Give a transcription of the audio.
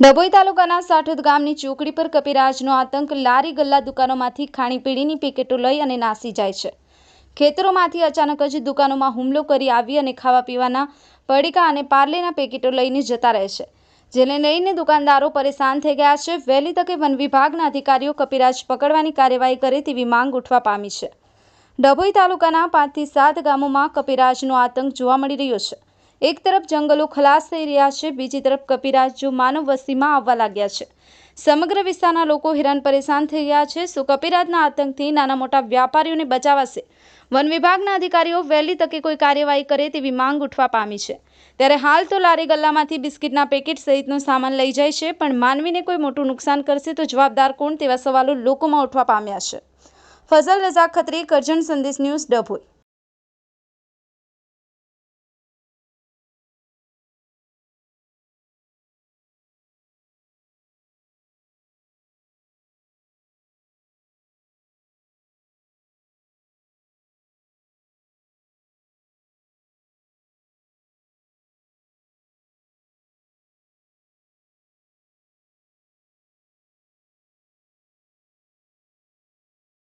ડભોઈ તાલુકાના સાઠોદ ગામની ચોકડી પર કપિરાજનો આતંક લારી ગલ્લા દુકાનોમાંથી ખાણીપીણીની પેકેટો લઈ અને નાસી જાય છે. ખેતરોમાંથી અચાનક જ દુકાનોમાં હુમલો કરી આવી અને ખાવા પીવાના પડીકા અને પાર્લેના પેકેટો લઈને જતા રહે છે. જેને લઈને દુકાનદારો પરેશાન થઈ ગયા છે. વહેલી તકે વન વિભાગના અધિકારીઓ કપિરાજ પકડવાની કાર્યવાહી કરે તેવી માંગ ઉઠવા પામી છે. ડભોઈ તાલુકાના પાંચથી સાત ગામોમાં કપિરાજનો આતંક જોવા મળી રહ્યો છે. એક તરફ જંગલો ખલાસ થઈ રહ્યા છે, બીજી તરફ કપિરાજ માનવ વસ્તીમાં આવવા લાગ્યા છે. સમગ્ર વિસ્તારના લોકો હેરાન પરેશાન થઈ રહ્યા છે. સો કપિરાજના આતંકથી નાના મોટા વ્યાપારીઓને બચાવાશે? વન વિભાગના અધિકારીઓ વહેલી તકે કોઈ કાર્યવાહી કરે તેવી માંગ ઉઠવા પામી છે. ત્યારે હાલ તો લારી ગલ્લામાંથી બિસ્કિટના પેકેટ સહિતનો સામાન લઈ જાય છે, પણ માનવીને કોઈ મોટું નુકસાન કરશે તો જવાબદાર કોણ તેવા સવાલો લોકોમાં ઉઠવા પામ્યા છે. ફઝલ રઝા ખત્રી, કરજણ સંદેશ ન્યૂઝ ડભોઈ.